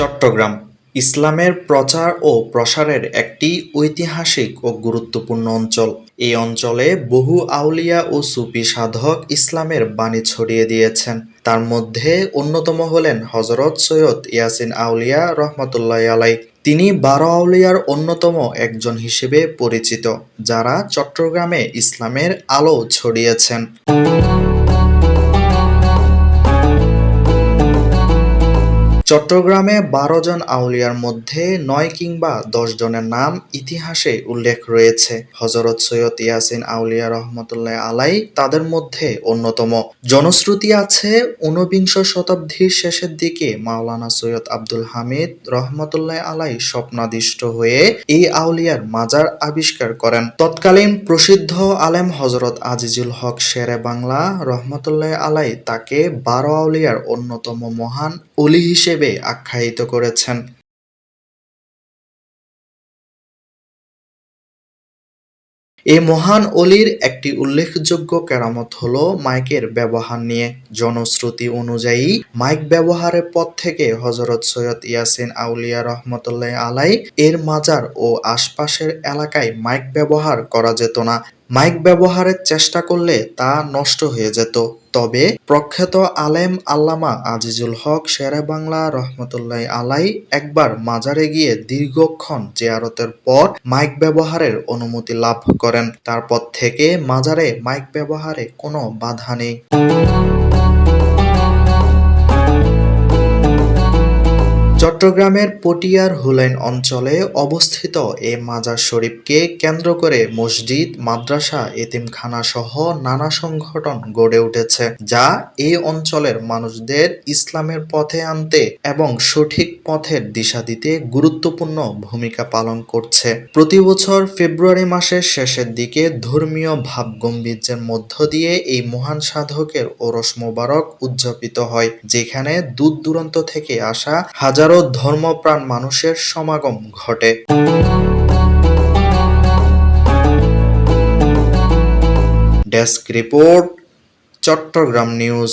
চট্টগ্রাম। ইসলামের প্রচার ও প্রসারের একটি ঐতিহাসিক ও গুরুত্বপূর্ণ অঞ্চল। এই অঞ্চলে বহু আউলিয়া ও সুফি সাধক ইসলামের বাণী ছড়িয়ে দিয়েছেন। তার মধ্যে অন্যতম হলেন হজরত সৈয়দ ইয়াসিন আউলিয়া রহমতুল্লাহ আলাই তিনি বারো আউলিয়ার অন্যতম একজন হিসেবে পরিচিত, যারা চট্টগ্রামে ইসলামের আলো ছড়িয়েছেন। চট্টগ্রামে বারো জন আউলিয়ার মধ্যে নয় কিংবা দশ জনের নাম ইতিহাসে উল্লেখ রয়েছে। হজরত সৈয়দ ইয়াসিন আউলিয়া রহমতুল্লাহ আলাই তাদের মধ্যে অন্যতম। জনশ্রুতি আছে ঊনবিংশ শতাব্দীর শেষের দিকে মাওলানা সৈয়দ আব্দুল হামিদ রহমতুল্লাহ আলাই স্বপ্নাদিষ্ট হয়ে এই আউলিয়ার মাজার আবিষ্কার করেন। তৎকালীন প্রসিদ্ধ আলেম হজরত আজিজুল হক শেরে বাংলা রহমতুল্লাহ আলাই তাকে বারো আউলিয়ার অন্যতম মহান অলি হিসেবে আখ্যায়িত করেছেন। এই মহান অলির একটি উল্লেখযোগ্য কেরামত হল মাইকের ব্যবহার নিয়ে। জনশ্রুতি অনুযায়ী, মাইক ব্যবহারের পর থেকে হজরত সৈয়দ ইয়াসিন আউলিয়া রহমতুল্লাহ আলাই এর মাজার ও আশপাশের এলাকায় মাইক ব্যবহার করা যেত না। মাইক ব্যবহারের চেষ্টা করলে তা নষ্ট হয়ে যেত। তবে প্রখ্যাত আলেম আল্লামা আজিজুল হক শেরে বাংলা রহমতুল্লাহ আলাই একবার মাজারে গিয়ে দীর্ঘক্ষণ জিয়ারতের পর মাইক ব্যবহারের অনুমতি লাভ করেন। তারপর থেকে মাজারে মাইক ব্যবহারে কোনো বাধা নেই। চট্টগ্রামের পটিয়ার হুলাইন অঞ্চলে অবস্থিত এ মাজার শরীফকে কেন্দ্র করে মসজিদ, মাদ্রাসা এতিমখানা সহ নানা সংগঠন গড়ে উঠেছে, যা এই অঞ্চলের মানুষদের ইসলামের পথে আনতে এবং সঠিক পথের দিশা দিতে গুরুত্বপূর্ণ ভূমিকা পালন করছে। প্রতি বছর ফেব্রুয়ারি মাসের শেষের দিকে ধর্মীয় ভাবগম্ভীর্যের মধ্য দিয়ে এই মহান সাধকের ওরস মোবারক উদযাপিত হয়, যেখানে দূর দূরান্ত থেকে আসা হাজারো ধর্মপ্রাণ মানুষের সমাগম ঘটে। Desk report Chattogram news.